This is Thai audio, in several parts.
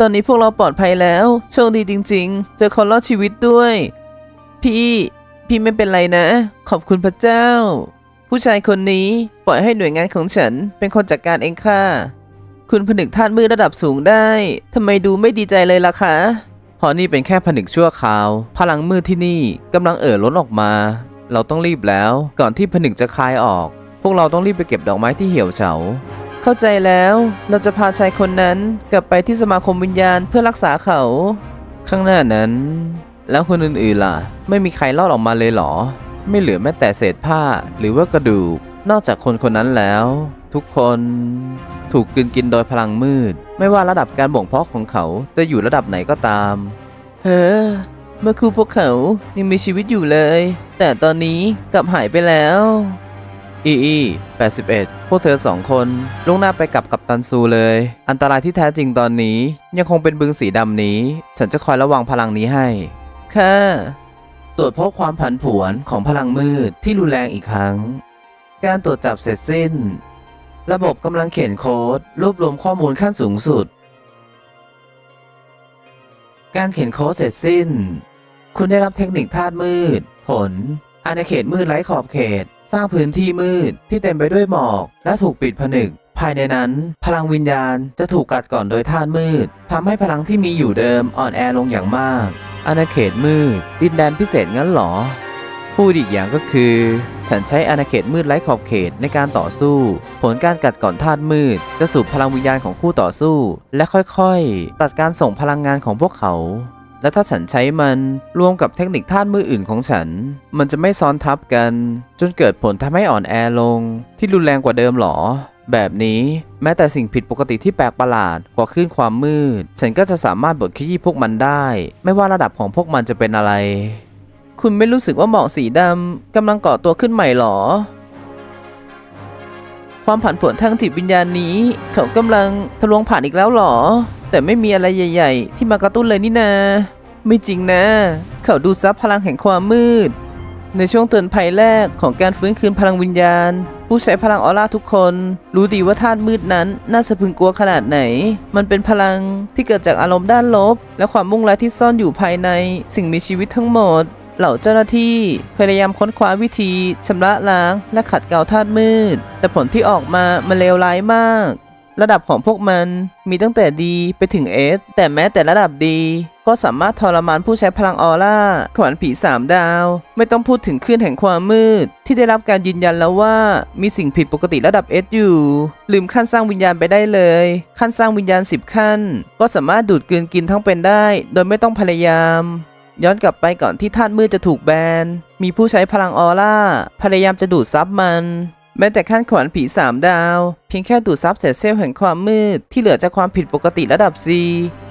ตอนนี้พวกเราปลอดภัยแล้ว โชคดีจริง ๆ เจอคนรอดชีวิตด้วย พี่ พี่ไม่เป็นไรนะ ขอบคุณพระเจ้า ผู้ชายคนนี้ปล่อยให้หน่วยงานของฉันเป็นคนจัดการเองค่ะ คุณผนึกธาตุมืดระดับสูงได้ทำไมดูไม่ดีใจเลยล่ะคะเพราะนี่เป็นแค่ผนึกชั่วคราว พลังมืดที่นี่กำลังเอ่อล้นออกมา เราต้องรีบแล้ว ก่อนที่ผนึกจะคลายออก พวกเราต้องรีบไปเก็บดอกไม้ที่เหี่ยวเฉา เข้าใจแล้ว เราจะพาชายคนนั้นกลับไปที่สมาคมวิญญาณเพื่อรักษาเขา ข้างหน้านั้น แล้วคนอื่นๆล่ะ ไม่มีใครรอดออกมาเลยเหรอ ไม่เหลือแม้แต่เศษผ้าหรือว่ากระดูก นอกจากคนคนนั้นแล้ว ทุกคนถูกกลืนกินโดยพลังมืด ไม่ว่าระดับการบ่งเพาะของเขาจะอยู่ระดับไหนก็ตาม เฮ้อเมื่อครูพวกเขายังมีชีวิตอยู่เลย แต่ตอนนี้กลับหายไปแล้ว อีอี81 พวกเธอสองคนลงหน้าไปกับกัปตันซูเลย อันตรายที่แท้จริงตอนนี้ ยังคงเป็นบึงสีดำนี้ ฉันจะคอยระวังพลังนี้ให้ ค่ะ ตรวจพบความผันผวนของพลังมืดที่รุนแรงอีกครั้ง การตรวจจับเสร็จสิ้น ระบบกำลังเขียนโค้ด รวบรวมข้อมูลขั้นสูงสุด การเขียนโค้ดเสร็จสิ้น คุณได้รับเทคนิคธาตุมืด ผลอาณาเขตมืดไร้ขอบเขต สร้างพื้นที่มืดที่เต็มไปด้วยหมอกและถูกปิดผนึก ภายในนั้น พลังวิญญาณจะถูกกัดก่อนโดยธาตุมืดทำให้พลังที่มีอยู่เดิมอ่อนแอลงอย่างมาก อาณาเขตมืด ดินแดนพิเศษงั้นหรอ พูดอีกอย่างก็คือ ฉันใช้อาณาเขตมืดไร้ขอบเขตในการต่อสู้ ผลการกัดก่อนธาตุมืด จะสูบพลังวิญญาณของคู่ต่อสู้ และค่อยๆ ตัดการส่งพลังงานของพวกเขา และถ้าฉันใช้มันรวมกับเทคนิคธาตุมืออื่นของฉัน มันจะไม่ซ้อนทับกัน จนเกิดผลทำให้อ่อนแอลง ที่รุนแรงกว่าเดิมหรอ แบบนี้แม้แต่สิ่งผิดปกติที่แปลกประหลาดกว่าคลื่นความมืด ฉันก็จะสามารถบดขยี้พวกมันได้ ไม่ว่าระดับของพวกมันจะเป็นอะไร คุณไม่รู้สึกว่าหมอกสีดำกำลังก่อตัวขึ้นใหม่หรอ ความผันผวนทางจิตวิญญาณนี้ เขากำลังทะลวงผ่านอีกแล้วหรอแต่ไม่มีอะไรใหญ่ ๆ ที่มากระตุ้นเลยนี่นา ไม่จริงนะ เขาดูซับพลังแห่งความมืด ในช่วงเตือนภัยแรกของการฟื้นคืนพลังวิญญาณ ผู้ใช้พลังออร่าทุกคน รู้ดีว่าธาตุมืดนั้นน่าสะพึงกลัวขนาดไหน มันเป็นพลังที่เกิดจากอารมณ์ด้านลบ และความมุ่งร้ายที่ซ่อนอยู่ภายในสิ่งมีชีวิตทั้งหมดเหล่าเจ้าหน้าที่พยายามค้นคว้าวิธีชำระล้าง และขัดเกลาธาตุมืด แต่ผลที่ออกมามันเลวร้ายมาก ระดับของพวกมันมีตั้งแต่ดีไปถึงเอสแต่แม้แต่ระดับดี ก็สามารถทรมานผู้ใช้พลังออร่าขวานผีสามดาว ไม่ต้องพูดถึงคลื่นแห่งความมืด ที่ได้รับการยืนยันแล้วว่ามีสิ่งผิดปกติระดับเอสอยู่ลืมขั้นสร้างวิญญาณไปได้เลย ขั้นสร้างวิญญาณ 10 ขั้น ก็สามารถดูดกลืนกินทั้งเป็นได้ โดยไม่ต้องพยายาม ย้อนกลับไปก่อนที่ธาตุมืดจะถูกแบนมีผู้ใช้พลังออร่าพยายามจะดูดซับมัน แม้แต่ขั้นขวานผีสามดาว เพียงแค่ดูดซับเศษเซลล์แห่งความมืด ที่เหลือจากความผิดปกติระดับ C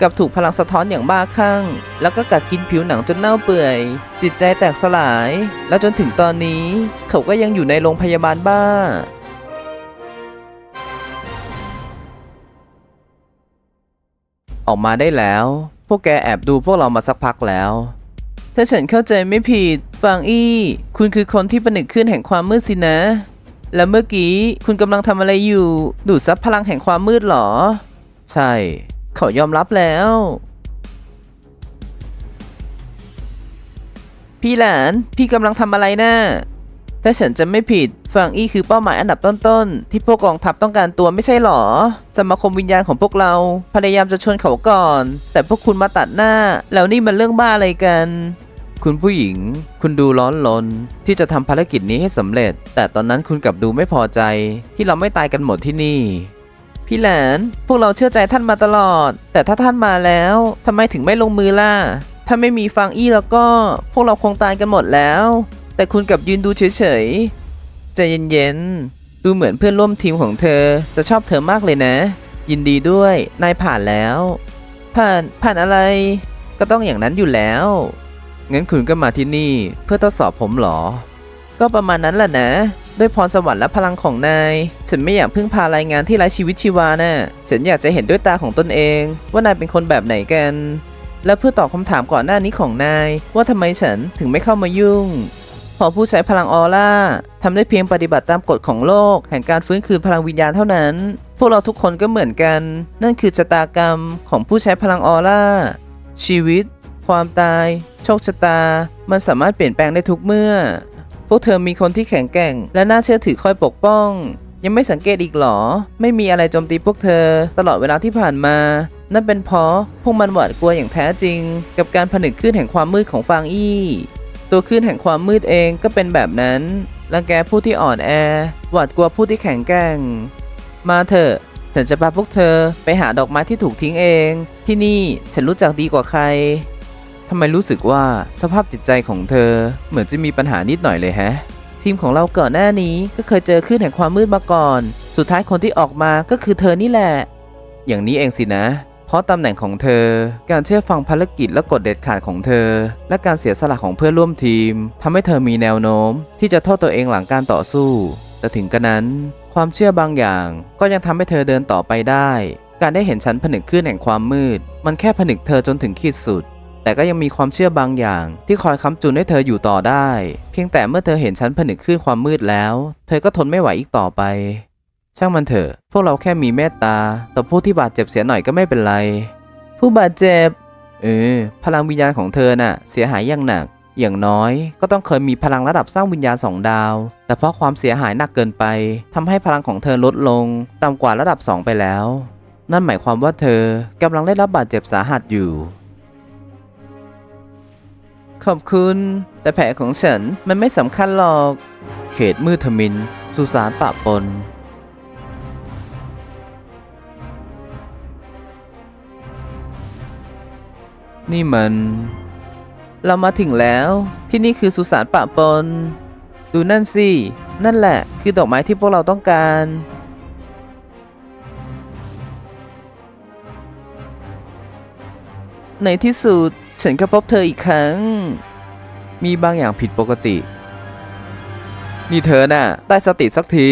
กับถูกพลังสะท้อนอย่างบ้าคลั่ง แล้วก็กัดกินผิวหนังจนเน่าเปื่อย จิตใจแตกสลาย และจนถึงตอนนี้ เขาก็ยังอยู่ในโรงพยาบาลบ้าออกมาได้แล้ว พวกแกแอบดูพวกเรามาสักพักแล้ว ถ้าฉันเข้าใจไม่ผิด ฟางอี้ คุณคือคนที่ประนึกขึ้นแห่งความมืดสินะ แล้วเมื่อกี้คุณกำลังทำอะไรอยู่ ดูดซับพลังแห่งความมืดเหรอ ใช่เขายอมรับแล้ว พี่หลาน พี่กำลังทำอะไรนะ่ะถ้าฉันจะไม่ผิดฟางอี้คือเป้าหมายอันดับต้นๆ ที่พวกกองทัพต้องการตัวไม่ใช่หรอ สมาคมวิญญาณของพวกเรา พยายามจะชวนเขาก่อน แต่พวกคุณมาตัดหน้า แล้วนี่มันเรื่องบ้าอะไรกัน คุณผู้หญิง คุณดูร้อนรนที่จะทำภารกิจนี้ให้สำเร็จ แต่ตอนนั้นคุณกลับดูไม่พอใจ ที่เราไม่ตายกันหมดที่นี่ พี่แหลน พวกเราเชื่อใจท่านมาตลอด แต่ถ้าท่านมาแล้วทำไมถึงไม่ลงมือล่ะ ถ้าไม่มีฟังอี้แล้วก็ พวกเราคงตายกันหมดแล้ว แต่คุณกลับยืนดูเฉยๆใจเย็นๆดูเหมือนเพื่อนร่วมทีมของเธอจะชอบเธอมากเลยนะ ยินดีด้วยนายผ่านแล้ว ผ่านผ่านอะไร ก็ต้องอย่างนั้นอยู่แล้ว งั้นคุณก็มาที่นี่เพื่อทดสอบผมเหรอ ก็ประมาณนั้นแหละนะ ด้วยพรสวรรค์และพลังของนาย ฉันไม่อยากพึ่งพารายงานที่ไร้ชีวิตชีวานะ่ะฉันอยากจะเห็นด้วยตาของตนเอง ว่านายเป็นคนแบบไหนกัน และเพื่อตอบคำถามก่อนหน้านี้ของนาย ว่าทำไมฉันถึงไม่เข้ามายุ่งพอผู้ใช้พลังออร่าทำได้เพียงปฏิบัติตามกฎของโลก แห่งการฟื้นคืนพลังวิญญาณเท่านั้น พวกเราทุกคนก็เหมือนกัน นั่นคือชะตากรรมของผู้ใช้พลังออร่าชีวิต ความตาย โชคชะตา มันสามารถเปลี่ยนแปลงได้ทุกเมื่อ พวกเธอมีคนที่แข็งแกร่ง และน่าเชื่อถือคอยปกป้อง ยังไม่สังเกตอีกหรอ ไม่มีอะไรโจมตีพวกเธอ ตลอดเวลาที่ผ่านมา นั่นเป็นเพราะพวกมันหวาดกลัวอย่างแท้จริง กับการผนึกขึ้นแห่งความมืดของฟางอี้ ตัวคลื่นแห่งความมืดเองก็เป็นแบบนั้นรังแกผู้ที่อ่อนแอ หวาดกลัวผู้ที่แข็งแกร่ง มาเถอะ ฉันจะพาพวกเธอไปหาดอกไม้ที่ถูกทิ้งเอง ที่นี่ฉันรู้จักดีกว่าใคร ทำไมรู้สึกว่าสภาพจิตใจของเธอเหมือนจะมีปัญหานิดหน่อยเลยแฮะ ทีมของเราก่อนหน้านี้ก็เคยเจอคลื่นแห่งความมืดมาก่อน สุดท้ายคนที่ออกมาก็คือเธอนี่แหละ อย่างนี้เองสินะ เพราะตำแหน่งของเธอ การเชื่อฟังภารกิจและกฎเด็ดขาดของเธอ และการเสียสละของเพื่อนร่วมทีมทำให้เธอมีแนวโน้ม ที่จะโทษตัวเองหลังการต่อสู้ แต่ถึงกระนั้น ความเชื่อบางอย่างก็ยังทำให้เธอเดินต่อไปได้ การได้เห็นฉันผนึกขึ้นแห่งความมืด มันแค่ผนึกเธอจนถึงขีดสุด แต่ก็ยังมีความเชื่อบางอย่าง ที่คอยค้ำจุนให้เธออยู่ต่อได้ เพียงแต่เมื่อเธอเห็นฉันผนึกขึ้นความมืดแล้ว เธอก็ทนไม่ไหวอีกต่อไป ช่างมันเถอะ พวกเราแค่มีเมตตาต่อผู้ที่บาดเจ็บเสียหน่อยก็ไม่เป็นไร ผู้บาดเจ็บ เออ พลังวิญญาณของเธอน่ะ เสียหายอย่างหนัก อย่างน้อย ก็ต้องเคยมีพลังระดับสร้างวิญญาณสองดาว แต่เพราะความเสียหายหนักเกินไปทำให้พลังของเธอลดลงต่ำกว่าระดับ 2 ไปแล้ว นั่นหมายความว่าเธอกำลังได้รับบาดเจ็บสาหัสอยู่ ขอบคุณ แต่แผลของฉันมันไม่สำคัญหรอก เขตมืดทมิน สุสานปะปน นี่มัน เรามาถึงแล้ว ที่นี่คือสุสานปะปน ดูนั่นสิ นั่นแหละ คือดอกไม้ที่พวกเราต้องการในที่สุด ฉันก็พบเธออีกครั้ง มีบางอย่างผิดปกติ นี่เธอน่ะ ได้สติสักที